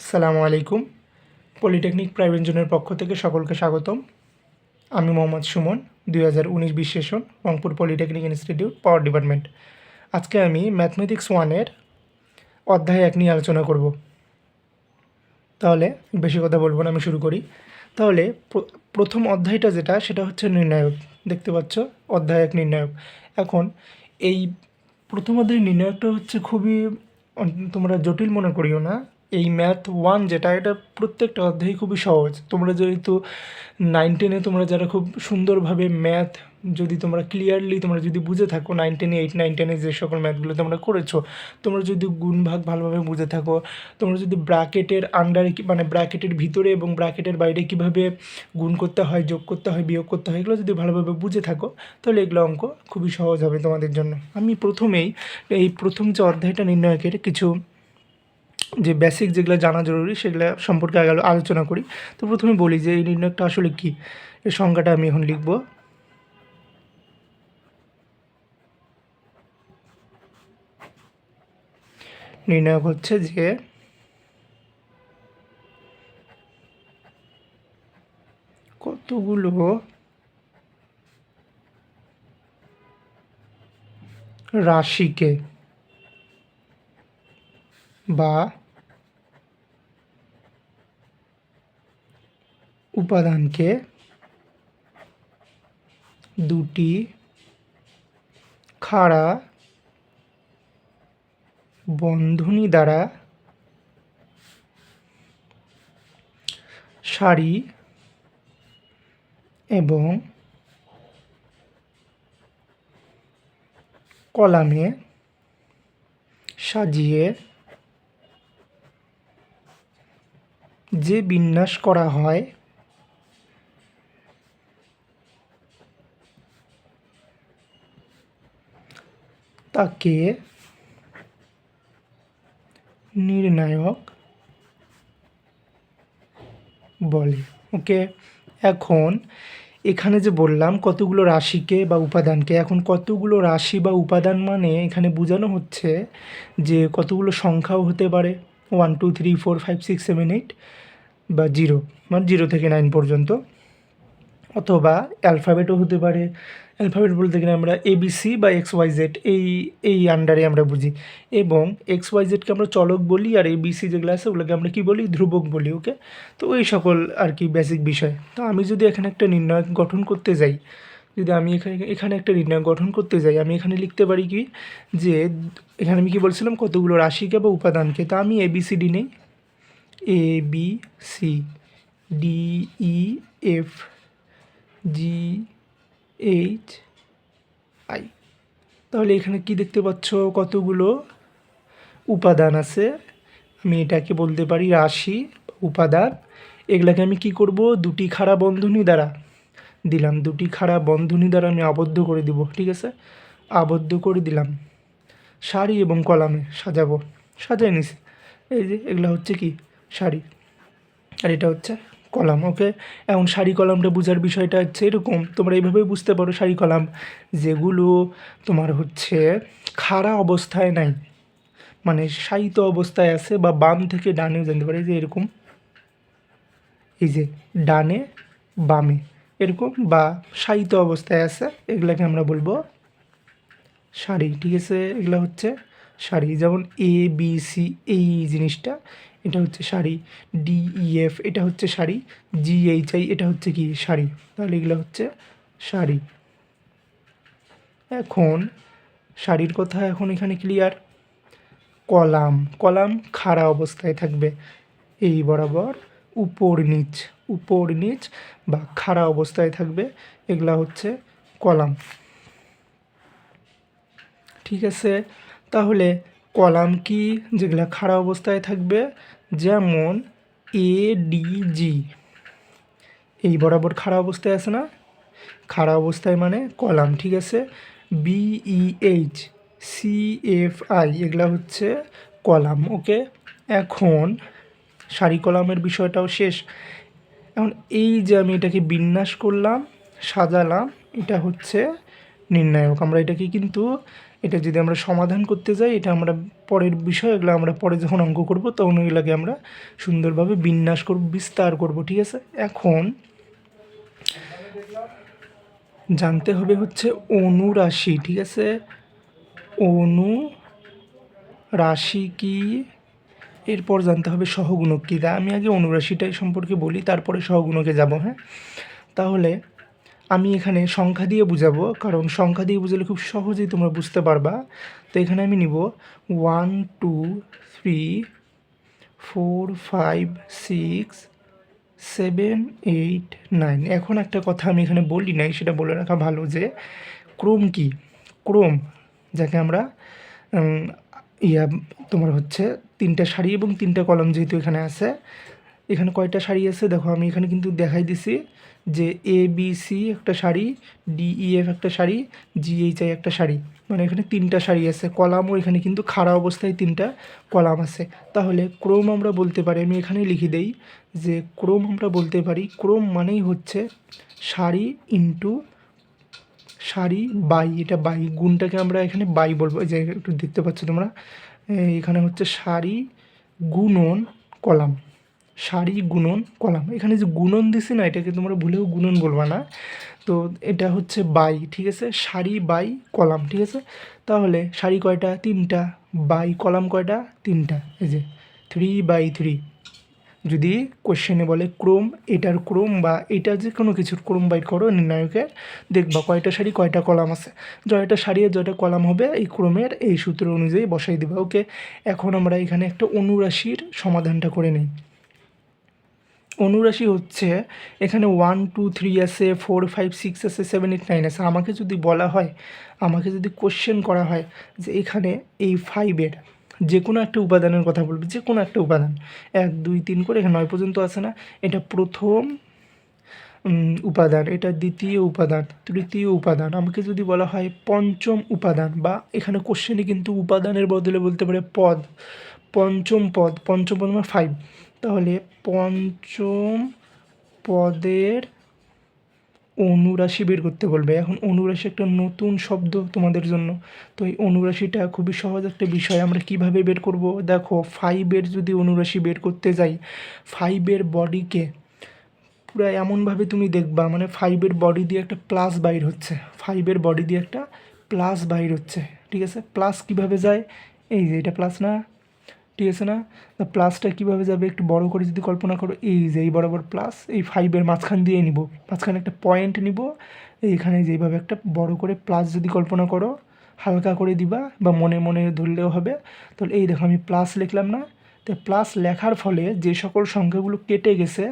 আসসালামু আলাইকুম। Polytechnic private জোনের পক্ষ থেকে সকলকে স্বাগতম। আমি মোহাম্মদ সুমন, দুই হাজার উনিশ বিশ Rangpur polytechnic institute, power department. আজকে আমি ম্যাথমেটিক্স ওয়ানের অধ্যায় এক নিয়ে আলোচনা করব। তাহলে বেশি কথা বলব না, আমি শুরু করি। তাহলে প্রথম অধ্যায়টা যেটা, সেটা হচ্ছে নির্ণায়ক। দেখতে পাচ্ছ? অধ্যায় এক নির্ণায়ক। এখন এই প্রথম অধ্যায় নির্ণায়কটা হচ্ছে খুবই তোমরা জটিল মনে করিও না। এই ম্যাথ ওয়ান যেটা, এটা প্রত্যেকটা অধ্যায় খুবই সহজ। তোমরা যেহেতু নাইন টেনে তোমরা যারা খুব সুন্দরভাবে ম্যাথ যদি তোমরা ক্লিয়ারলি তোমরা যদি বুঝে থাকো নাইন টেনে এইট নাইন টেনে যে সকল ম্যাথগুলো তোমরা করেছ, তোমরা যদি গুণ ভাগ ভালোভাবে বুঝে থাকো, তোমরা যদি ব্র্যাকেটের আন্ডারে মানে ব্র্যাকেটের ভিতরে এবং ব্র্যাকেটের বাইরে কীভাবে গুণ করতে হয়, যোগ করতে হয়, বিয়োগ করতে হয়, এগুলো যদি ভালোভাবে বুঝে থাকো, তাহলে এগুলো অঙ্ক খুবই সহজ হবে তোমাদের জন্য। আমি প্রথমেই এই প্রথম যে অধ্যায়টা নির্ণয়কের কিছু যে বেসিক যেগুলো জানা জরুরি সেগুলো সম্পর্কে আগে আলোচনা করি। তো প্রথমে বলি যে এই নির্ণয়টা আসলে কী? এর সংজ্ঞাটা আমি এখন লিখব। নির্ণায়ক হচ্ছে যে কতগুলো রাশিকে বা উপাদানকে দুটি খাড়া বন্ধনী দ্বারা সারি এবং কলামে সাজিয়ে যে বিন্যাস করা হয় তাকে নির্ণায়ক বলে। ওকে? এখন এখানে যে বললাম কতগুলো রাশিকে বা উপাদানকে, এখন কতগুলো রাশি বা উপাদান মানে এখানে বোঝানো হচ্ছে যে কতগুলো সংখ্যাও হতে পারে। One two three four five six seven eight বা জিরো মানে জিরো থেকে নাইন পর্যন্ত। অথবা অ্যালফাবেটও হতে পারে অ্যালফাবেট বলতে গেলে আমরা এবিসি বা এক্স ওয়াই জেড এই এই আন্ডারে আমরা বুঝি। এবং এক্স ওয়াই জেডকে আমরা চলক বলি আর এবিসি যেগুলো আছে ওগুলোকে আমরা কী বলি? ধ্রুবক বলি ওকে তো ওই সকল আর কি বেসিক বিষয়। তো আমি যদি এখানে একটা নির্ণয় গঠন করতে যাই, যদি আমি এখানে এখানে একটা নির্ণয় গঠন করতে যাই, আমি এখানে লিখতে পারি কি? যে এখানে আমি কি বলছিলাম? কতগুলো রাশিকে বা উপাদানকে? তা আমি এবিসিডি নেই। A B C D E F G H I তাহলে এখানে কি দেখতে পাচ্ছ? কতগুলো উপাদান আছে? আমি এটাকে বলতে পারি রাশি, উপাদান। এগুলাকে আমি কি করব? দুটি খাড়া বন্ধনী দ্বারা দিলাম। দুটি খাড়া বন্ধনী দ্বারা আমি আবদ্ধ করে দিব, ঠিক আছে? আবদ্ধ করে দিলাম। শাড়ি এবং কলামে সাজাবো। সাজাই নিছি। এই যে এগুলো হচ্ছে কি? শাড়ি। আর এটা হচ্ছে কলাম ওকে এখন সারি কলামটা বোঝার বিষয়টা হচ্ছে এরকম, তোমরা এইভাবেই বুঝতে পারো সারি কলাম, যেগুলো তোমার হচ্ছে খাড়া অবস্থায় নাই মানে শায়িত অবস্থায় আছে বা বাম থেকে ডানেও জানতে পারে যে এরকম, এই যে ডানে, বামে, এরকম বা শায়িত অবস্থায় আছে, এগুলাকে আমরা বলব শাড়ি, ঠিক আছে? এগুলো হচ্ছে শাড়ি, যেমন এ বি সি এই জিনিসটা এটা হচ্ছে শাড়ি ডি ই এফ এটা হচ্ছে শাড়ি জি এইচ আই এটা হচ্ছে কি? শাড়ি। তাহলে এগুলো হচ্ছে শাড়ি। এখন শাড়ির কথা এখন এখানে ক্লিয়ার কলাম কলাম খাড়া অবস্থায় থাকবে। এই বরাবর উপর নিচ উপর নিচ বা খাড়া অবস্থায় থাকবে। এগুলা হচ্ছে কলাম। ঠিক আছে? তাহলে কলাম কি যেগুলা খাড়া অবস্থায় থাকবে? যেমন এ ডি জি এই বরাবর খাড়া অবস্থায় আছে না? খাড়া অবস্থায় মানে কলাম, ঠিক আছে? B H C F I এগুলা হচ্ছে কলাম, ওকে? এখন সারি কলামের বিষয়টাও শেষ। এখন এই যে আমি এটাকে বিন্যাস করলাম, সাজালাম, এটা হচ্ছে নির্ণায়ক। আমরা এটাকে কিন্তু এটা যদি আমরা সমাধান করতে যাই, এটা আমরা পরের বিষয়, এগুলো আমরা পরে যখন অঙ্ক করব, তখন এগুলোকে আমরা সুন্দরভাবে বিন্যাস করব, বিস্তার করব, ঠিক আছে? এখন জানতে হবে হচ্ছে অনুরাশি ঠিক আছে? অনু রাশি কি? এরপর জানতে হবে সহগুণক কী। তা আমি আগে অনুরাশিটাই সম্পর্কে বলি, তারপরে সহগুণকে যাব হ্যাঁ? তাহলে আমি এখানে সংখ্যা দিয়ে বুঝাবো, কারণ সংখ্যা দিয়ে বুঝালে খুব সহজেই তোমরা বুঝতে পারবা। তো এখানে আমি নিব one two three four five six seven eight nine এখন একটা কথা আমি এখানে বলি নাই, সেটা বলে রাখা ভালো যে ক্রোম কি? ক্রোম, যাকে আমরা ইয়া তোমার হচ্ছে তিনটা শাড়ি এবং তিনটা কলম যেহেতু এখানে আছে এখানে কয়টা শাড়ি আছে? দেখো, আমি এখানে কিন্তু দেখাই দিছি যে এ বি সি একটা শাড়ি ই এফ একটা শাড়ি জি এইচ আই একটা শাড়ি। মানে এখানে তিনটা শাড়ি আছে। কলামও এখানে কিন্তু খাড়া অবস্থায় তিনটা কলাম আছে। তাহলে ক্রোম আমরা বলতে পারি, আমি এখানেই লিখে দেই যে ক্রোম আমরা বলতে পারি, ক্রোম মানেই হচ্ছে শাড়ি ইন্টু শাড়ি বাই এটা বাই গুণটাকে আমরা এখানে বাই বলব। যে একটু দেখতে পাচ্ছ তোমরা এখানে হচ্ছে শাড়ি গুণন কলাম। শাড়ি, গুণন, কলাম। এখানে যে গুণন দিছি না, এটাকে তোমরা ভুলেও গুণন বলবা না। তো এটা হচ্ছে বাই, ঠিক আছে? শাড়ি, বাই, কলাম, ঠিক আছে? তাহলে শাড়ি কয়টা? তিনটা। বাই, কলাম কয়টা? তিনটা। এই যে থ্রি বাই থ্রি যদি কোশ্চেনে বলে ক্রোম, এটার ক্রোম বা এটা যে কোনো কিছুর ক্রোম বাইট করো নির্ণায়কের, দেখবা কয়টা শাড়ি, কয়টা কলাম আছে। জয়টা শাড়ি আর জয়টা কলাম হবে এই ক্রোমের, এই সূত্র অনুযায়ী বসাই দেবে। ওকে? এখন আমরা এখানে একটা অনুরাশির সমাধানটা করে নিই। অনুরাশি হচ্ছে, এখানে ওয়ান টু থ্রি আছে ফোর ফাইভ সিক্স আছে সেভেন এইট নাইন আছে। আমাকে যদি বলা হয়, আমাকে যদি কোশ্চেন করা হয় যে এখানে এই ফাইভের যে কোনো একটা উপাদানের কথা বলবে যে কোনো একটা উপাদান, এক, দুই, তিন করে, এখানে নয় পর্যন্ত আছে না, এটা প্রথম উপাদান, এটা দ্বিতীয় উপাদান, তৃতীয় উপাদান, আমাকে যদি বলা হয় পঞ্চম উপাদান, বা এখানে কোশ্চেনে কিন্তু উপাদানের বদলে বলতে পারে পদ, পঞ্চম পদ পঞ্চম পদ মানে ফাইভ তাহলে পঞ্চম পদের অনুরাশি বের করতে বলবে। এখন অনুরাশি একটা নতুন শব্দ তোমাদের জন্য। তো এই অনুরাশিটা খুবই সহজ একটা বিষয়। আমরা কীভাবে বের করব? দেখো ফাইভের যদি অনুরাশি বের করতে যাই ফাইভের বডিকে পুরো এমনভাবে তুমি দেখবা মানে ফাইভের বডি দিয়ে একটা প্লাস বাইর হচ্ছে। ফাইভের বডি দিয়ে একটা প্লাস বাইর হচ্ছে। ঠিক আছে? প্লাস কীভাবে যায়? এই যে এটা প্লাস না? ঠিক আছে না? প্লাসটা কীভাবে যাবে একটু বড় করে যদি কল্পনা করো, এই যে, এই বরাবর প্লাস এই ফাইভের মাঝখান দিয়ে নিব। মাঝখানে একটা পয়েন্ট নিব। এইখানে যেইভাবে একটা বড় করে প্লাস যদি কল্পনা করো, হালকা করে দিবা বা মনে মনে ধরলেও হবে। তাহলে এই দেখো আমি প্লাস লিখলাম না। তো প্লাস লেখার ফলে যে সকল সংখ্যাগুলো কেটে গেছে,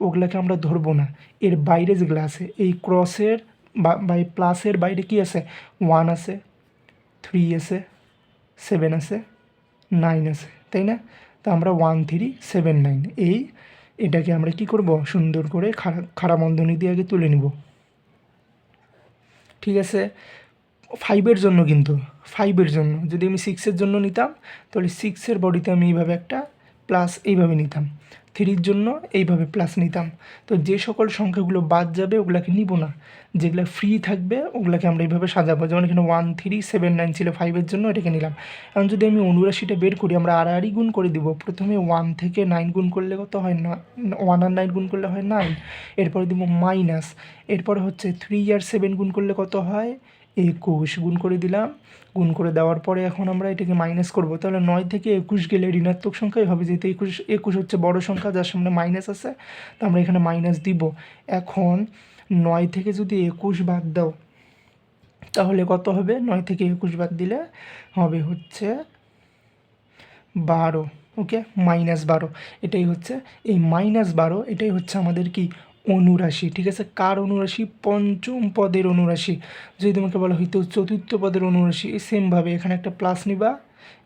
ওগুলাকে আমরা ধরবো না। এর বাইরে যেগুলো আছে, এই ক্রসের বা প্লাসের বাইরে কি আছে? ওয়ান আছে থ্রি আছে সেভেন আছে নাইন আছে। তাই না? তো আমরা ওয়ান থ্রি সেভেন নাইন এই এটাকে আমরা কি করব? সুন্দর করে খাড়া খাড়া বন্ধনী দিয়ে আগে তুলে নিব। ঠিক আছে? ফাইভের জন্য কিন্তু ফাইভের জন্য। যদি আমি সিক্সের জন্য নিতাম, তাহলে সিক্সের বডিতে আমি এইভাবে একটা প্লাস এইভাবে নিতাম। থ্রির জন্য এইভাবে প্লাস নিতাম। তো যে সকল সংখ্যাগুলো বাদ যাবে, ওগুলাকে নিব না। যেগুলো ফ্রি থাকবে, ওগুলাকে আমরা এইভাবে সাজাবো। যেমন এখানে ওয়ান থ্রি সেভেন নাইন ছিল ফাইভের জন্য এটাকে নিলাম। এখন যদি আমি অনুরাশিটা বের করি, আমরা আড়াআড়ি গুণ করে দিব। প্রথমে ওয়ান থেকে নাইন গুণ করলে কত হয় না ওয়ান আর নাইন গুণ করলে হয় নাইন এরপরে দিব মাইনাস এরপরে হচ্ছে থ্রি আর সেভেন গুণ করলে কত হয়? একুশ গুণ করে দিলাম। গুণ করে দেওয়ার পরে এখন আমরা এটাকে মাইনাস করব। তাহলে নয় থেকে একুশ গেলে ঋণাত্মক সংখ্যাই হবে। যেহেতু একুশ একুশ হচ্ছে বড় সংখ্যা, যার সামনে মাইনাস আছে, তো আমরা এখানে মাইনাস দিব। এখন নয় থেকে যদি একুশ বাদ দাও, তাহলে কত হবে? নয় থেকে একুশ বাদ দিলে হবে হচ্ছে বারো ওকে মাইনাস বারো, এটাই হচ্ছে, এই মাইনাস বারো, এটাই হচ্ছে আমাদের কি? অনুরাশি, ঠিক আছে? কার অনুরাশি? পঞ্চম পদের অনুরাশি। যদি তোমাকে বলা হইতো চতুর্থ পদের অনুরাশি সেমভাবে এখানে একটা প্লাস নিবা।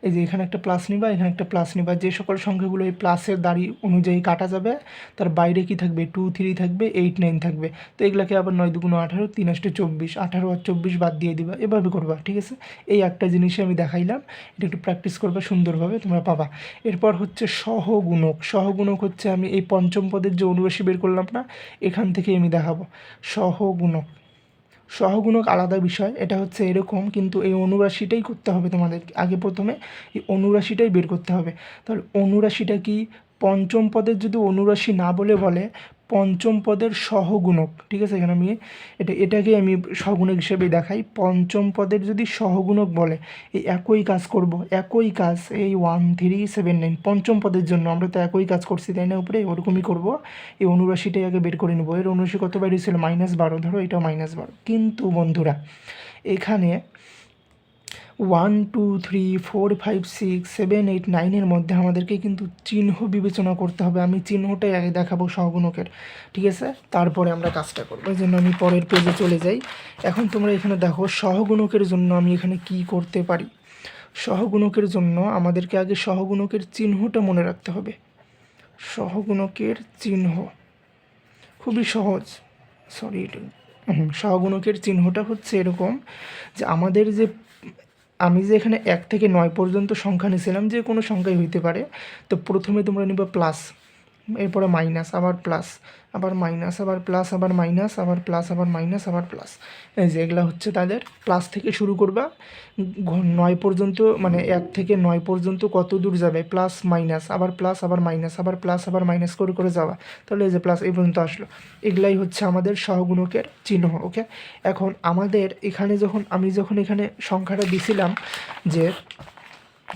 এই যে এখানে একটা প্লাস নিবা, এখানে একটা প্লাস নিবা। যে সকল সংখ্যাগুলো এই প্লাসের দাড়ি অনুযায়ী কাটা যাবে, তার বাইরে কি থাকবে? টু থ্রি থাকবে এইট নাইন থাকবে। তো এগুলাকে আবার নয় দুগুণ আঠারো, তিন আষ্টে চব্বিশ। আঠারো আর চব্বিশ বাদ দিয়ে দিবা। এভাবে করবা, ঠিক আছে? এই একটা জিনিসই আমি দেখাইলাম। এটা একটু প্র্যাকটিস করবা সুন্দরভাবে, তোমরা পাবা। এরপর হচ্ছে সহগুণক। সহগুণক হচ্ছে আমি এই পঞ্চম পদের যে অনুরাশি বের করলাম না, এখান থেকে আমি দেখাবো। সহগুণক। সহগুণক আলাদা বিষয়, এটা হচ্ছে এরকম, কিন্তু এই অনুরাশিটাই করতে হবে তোমাদের। আগে প্রথমে এই অনুরাশিটাই বের করতে হবে। তাহলে অনুরাশিটা কি? পঞ্চম পদের যদি অনুরাশি না বলে বলে পঞ্চম পদের সহগুণক, ঠিক আছে? এখানে আমি এটা, এটাকে আমি সহগুণক হিসেবে দেখাই। পঞ্চম পদের যদি সহগুণক বলে, এই একই কাজ করব, একই কাজ, এই ওয়ান থ্রি সেভেন নাইন পঞ্চম পদের জন্য আমরা তো একই কাজ করছি, তাই না উপরে? ওরকমই করব। এই অনুরাশিটাই আগে বের করে নেব। এর অনুরাশি কত বেরিয়েছিল মাইনাস বারো, ধরো এটা মাইনাস বারো। কিন্তু বন্ধুরা, এখানে one, two, three, four, five, six, seven, eight, নাইনের মধ্যে আমাদেরকে কিন্তু চিহ্ন বিবেচনা করতে হবে। আমি চিহ্নটাই আগে দেখাবো সহগুণকের। ঠিক আছে? তারপরে আমরা কাজটা করব। এই জন্য আমি পরের পেজে চলে যাই। এখন তোমরা এখানে দেখো, সহগুণকের জন্য আমি এখানে কি করতে পারি? সহগুণকের জন্য আমাদেরকে আগে সহগুণকের চিহ্নটা মনে রাখতে হবে। সহগুণকের চিহ্ন। খুবই সহজ। সরি সহগুণকের চিহ্নটা হচ্ছে এরকম যে আমাদের যে আমি যে এখানে এক থেকে নয় পর্যন্ত সংখ্যা নিয়েছিলাম, যে কোনো সংখ্যাই হইতে পারে। তো প্রথমে তোমরা নিবা প্লাস এরপরে মাইনাস, আবার প্লাস আবার মাইনাস, আবার প্লাস আবার মাইনাস, আবার প্লাস আবার মাইনাস, আবার প্লাস এই যে এগুলা হচ্ছে তাদের প্লাস থেকে শুরু করবা। নয় পর্যন্ত মানে এক থেকে নয় পর্যন্ত কত দূর যাবে? প্লাস মাইনাস আবার প্লাস আবার মাইনাস আবার প্লাস আবার মাইনাস করে করে যাওয়া। তাহলে এই যে প্লাস এই পর্যন্ত আসলো। এগুলাই হচ্ছে আমাদের সহগুণকের চিহ্ন ওকে এখন আমাদের এখানে যখন, আমি যখন এখানে সংখ্যাটা দিছিলাম যে,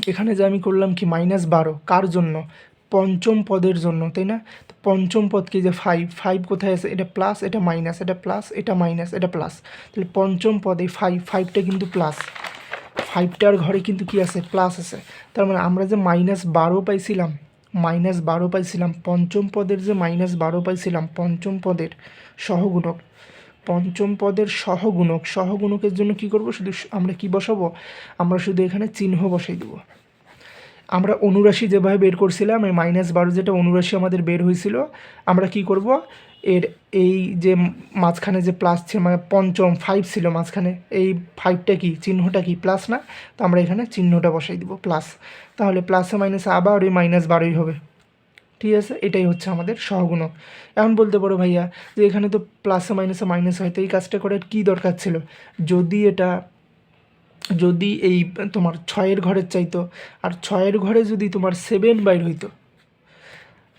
এখানে যে আমি করলাম কি? মাইনাস বারো। কার জন্য? পঞ্চম পদের জন্য, তাই না? তো পঞ্চম পদ কি যে ফাইভ ফাইভ কোথায় আছে? এটা প্লাস এটা মাইনাস এটা প্লাস এটা মাইনাস এটা প্লাস তাহলে পঞ্চম পদ ফাইভ ফাইভটা কিন্তু প্লাস ফাইভটার ঘরে কিন্তু কি আছে? প্লাস আছে। তার মানে আমরা যে মাইনাস বারো পাইছিলাম মাইনাস বারো পাইছিলাম, পঞ্চম পদের যে মাইনাস বারো পাইছিলাম, পঞ্চম পদের সহগুণক। পঞ্চম পদের সহগুণক, সহগুণকের জন্য কি করব? শুধু আমরা কি বসাবো? আমরা শুধু এখানে চিহ্ন বসাই দেবো। আমরা অনুরাশি যেভাবে বের করছিলাম, এই মাইনাস বারো যেটা অনুরাশি আমাদের বের হয়েছিল, আমরা কি করব? এর এই যে মাঝখানে যে প্লাস ছিল মানে পঞ্চম ফাইভ ছিল মাঝখানে, এই ফাইভটা কি? চিহ্নটা কি? প্লাস না? তো আমরা এখানে চিহ্নটা বসাই দিব প্লাস তাহলে প্লাসে মাইনাসে আবার ওই মাইনাস বারোই হবে। ঠিক আছে? এটাই হচ্ছে আমাদের সহগুণক। এখন বলতে পারো ভাইয়া, যে এখানে তো প্লাসে মাইনাসে মাইনাস হয়, তো এই কাজটা করার কী দরকার ছিল? যদি এটা যদি এই তোমার ছয়ের ঘরের চাইতো, আর ছয়ের ঘরে যদি তোমার সেভেন বাইর হইতো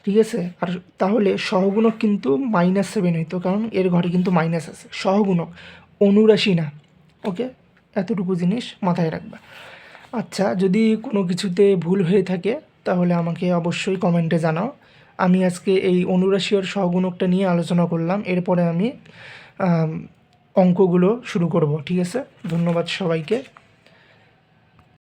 ঠিক আছে? আর তাহলে সহগুণক কিন্তু মাইনাস সেভেন হইতো, কারণ এর ঘরে কিন্তু মাইনাস আছে, সহগুণক, অনুরাশি না ওকে এতটুকু জিনিস মাথায় রাখবা। আচ্ছা যদি কোনো কিছুতে ভুল হয়ে থাকে, তাহলে আমাকে অবশ্যই কমেন্টে জানাও। আমি আজকে এই অনুরাশি আর সহগুণকটা নিয়ে আলোচনা করলাম, এরপরে আমি, অঙ্কগুলো শুরু করব, ঠিক আছে? ধন্যবাদ সবাইকে।